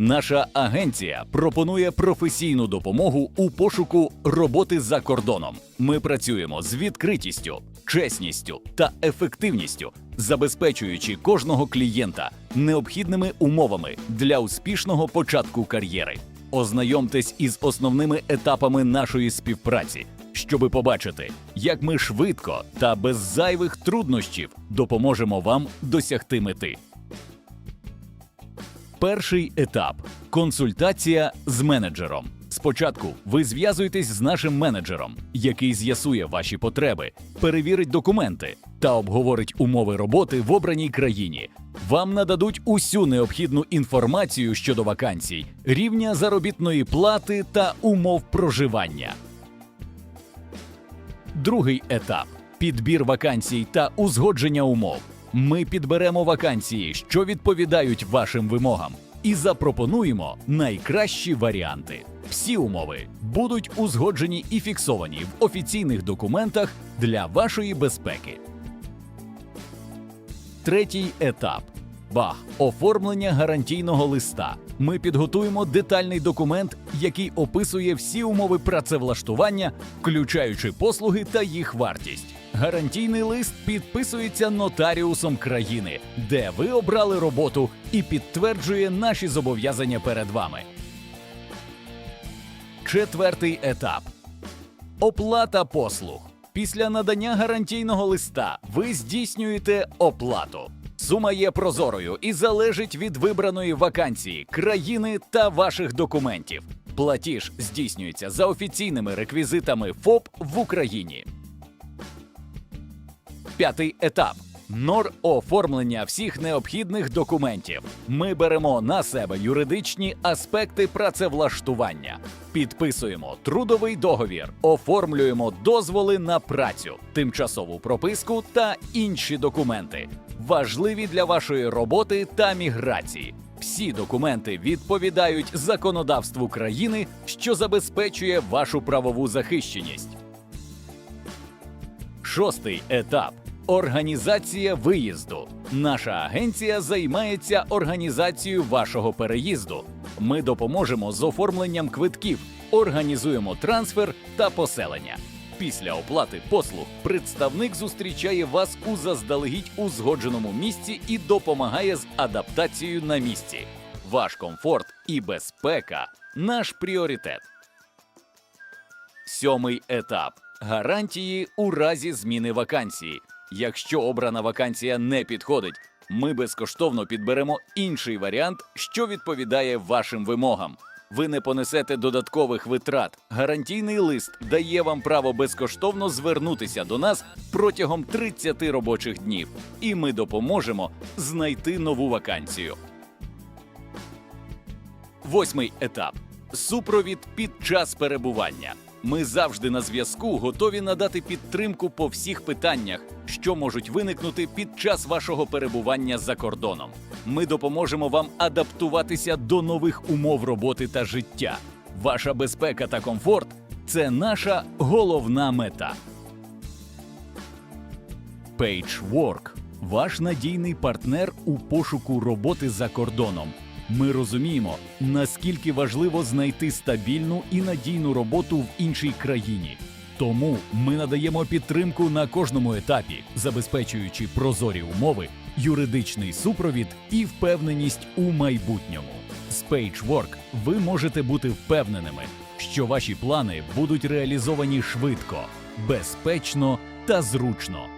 Наша агенція пропонує професійну допомогу у пошуку роботи за кордоном. Ми працюємо з відкритістю, чесністю та ефективністю, забезпечуючи кожного клієнта необхідними умовами для успішного початку кар'єри. Ознайомтесь із основними етапами нашої співпраці, щоби побачити, як ми швидко та без зайвих труднощів допоможемо вам досягти мети. Перший етап консультація з менеджером. Спочатку ви зв'язуєтесь з нашим менеджером, який з'ясує ваші потреби, перевірить документи та обговорить умови роботи в обраній країні. Вам нададуть усю необхідну інформацію щодо вакансій, рівня заробітної плати та умов проживання. Другий етап підбір вакансій та узгодження умов. Ми підберемо вакансії, що відповідають вашим вимогам, і запропонуємо найкращі варіанти. Всі умови будуть узгоджені і фіксовані в офіційних документах для вашої безпеки. Третій етап Бах оформлення гарантійного листа. Ми підготуємо детальний документ, який описує всі умови працевлаштування, включаючи послуги та їх вартість. Гарантійний лист підписується нотаріусом країни, де ви обрали роботу, і підтверджує наші зобов'язання перед вами. Четвертий етап Оплата послуг. Після надання гарантійного листа ви здійснюєте оплату. Сума є прозорою і залежить від вибраної вакансії, країни та ваших документів. Платіж здійснюється за офіційними реквізитами ФОП в Україні. П'ятий етап. Нор оформлення всіх необхідних документів. Ми беремо на себе юридичні аспекти працевлаштування, підписуємо трудовий договір, оформлюємо дозволи на працю, тимчасову прописку та інші документи, важливі для вашої роботи та міграції. Всі документи відповідають законодавству країни, що забезпечує вашу правову захищеність. Шостий етап організація виїзду. Наша агенція займається організацією вашого переїзду. Ми допоможемо з оформленням квитків, організуємо трансфер та поселення. Після оплати послуг представник зустрічає вас у заздалегідь узгодженому місці і допомагає з адаптацією на місці. Ваш комфорт і безпека наш пріоритет. Сьомий етап гарантії у разі зміни вакансії. Якщо обрана вакансія не підходить, ми безкоштовно підберемо інший варіант, що відповідає вашим вимогам. Ви не понесете додаткових витрат. Гарантійний лист дає вам право безкоштовно звернутися до нас протягом 30 робочих днів, і ми допоможемо знайти нову вакансію. Восьмий етап супровід під час перебування. Ми завжди на зв'язку готові надати підтримку по всіх питаннях, що можуть виникнути під час вашого перебування за кордоном. Ми допоможемо вам адаптуватися до нових умов роботи та життя. Ваша безпека та комфорт це наша головна мета. PageWork – ваш надійний партнер у пошуку роботи за кордоном. Ми розуміємо, наскільки важливо знайти стабільну і надійну роботу в іншій країні. Тому ми надаємо підтримку на кожному етапі, забезпечуючи прозорі умови, юридичний супровід і впевненість у майбутньому. З PageWork ви можете бути впевненими, що ваші плани будуть реалізовані швидко, безпечно та зручно.